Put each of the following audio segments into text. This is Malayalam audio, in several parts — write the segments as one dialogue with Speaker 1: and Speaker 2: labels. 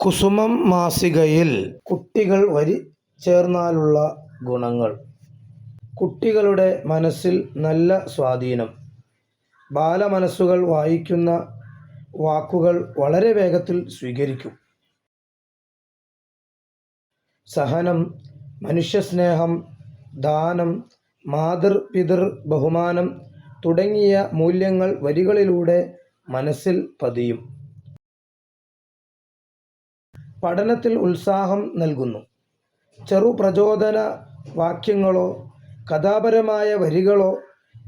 Speaker 1: കുസുമം മാസികയിൽ കുട്ടികൾ വരി ചേർന്നാലുള്ള ഗുണങ്ങൾ. കുട്ടികളുടെ മനസ്സിൽ നല്ല സ്വാധീനം. ബാലമനസ്സുകൾ വായിക്കുന്ന വാക്കുകൾ വളരെ വേഗത്തിൽ സ്വീകരിക്കും. സഹനം മനുഷ്യസ്നേഹം ദാനം മാതൃ പിതൃ ബഹുമാനം തുടങ്ങിയ മൂല്യങ്ങൾ വരികളിലൂടെ മനസ്സിൽ പതിയും. പഠനത്തിൽ ഉത്സാഹം നൽകുന്നു. ചെറു പ്രചോദന വാക്യങ്ങളോ കഥാപരമായ വരികളോ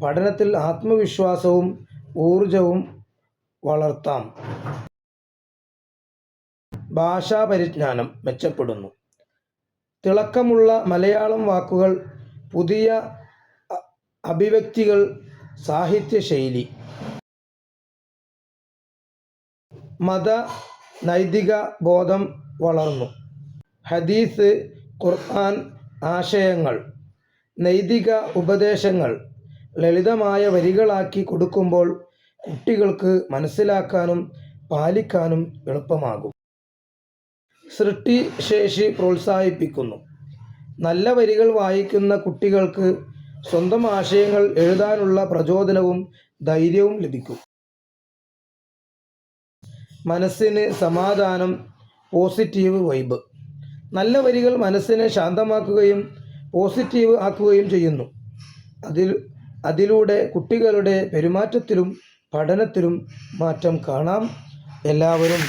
Speaker 1: പഠനത്തിൽ ആത്മവിശ്വാസവും ഊർജവും വളർത്താം. ഭാഷാ പരിജ്ഞാനം മെച്ചപ്പെടുന്നു. തിളക്കമുള്ള മലയാളം വാക്കുകൾ പുതിയ അഭിവ്യക്തികൾ സാഹിത്യശൈലി. മത നൈതിക ബോധം വളർന്നു. ഹദീസ് ഖുർആൻ ആശയങ്ങൾ നൈതിക ഉപദേശങ്ങൾ ലളിതമായ വരികളാക്കി കൊടുക്കുമ്പോൾ കുട്ടികൾക്ക് മനസ്സിലാക്കാനും പാലിക്കാനും എളുപ്പമാകും. സൃഷ്ടിശേഷി പ്രോത്സാഹിപ്പിക്കുന്നു. നല്ല വരികൾ വായിക്കുന്ന കുട്ടികൾക്ക് സ്വന്തം ആശയങ്ങൾ എഴുതാനുള്ള പ്രചോദനവും ധൈര്യവും ലഭിക്കും. മനസ്സിന് സമാധാനം പോസിറ്റീവ് വൈബ് നല്ല വരികൾ മനസ്സിനെ ശാന്തമാക്കുകയും പോസിറ്റീവ് ആക്കുകയും ചെയ്യുന്നു. അതിൽ അതിലൂടെ കുട്ടികളുടെ പെരുമാറ്റത്തിലും പഠനത്തിലും മാറ്റം കാണാം. എല്ലാവരും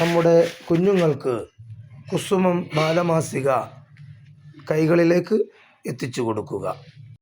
Speaker 1: നമ്മുടെ കുഞ്ഞുങ്ങൾക്ക് കുസുമം ബാലമാസിക കൈകളിലേക്ക് എത്തിച്ചു കൊടുക്കുക.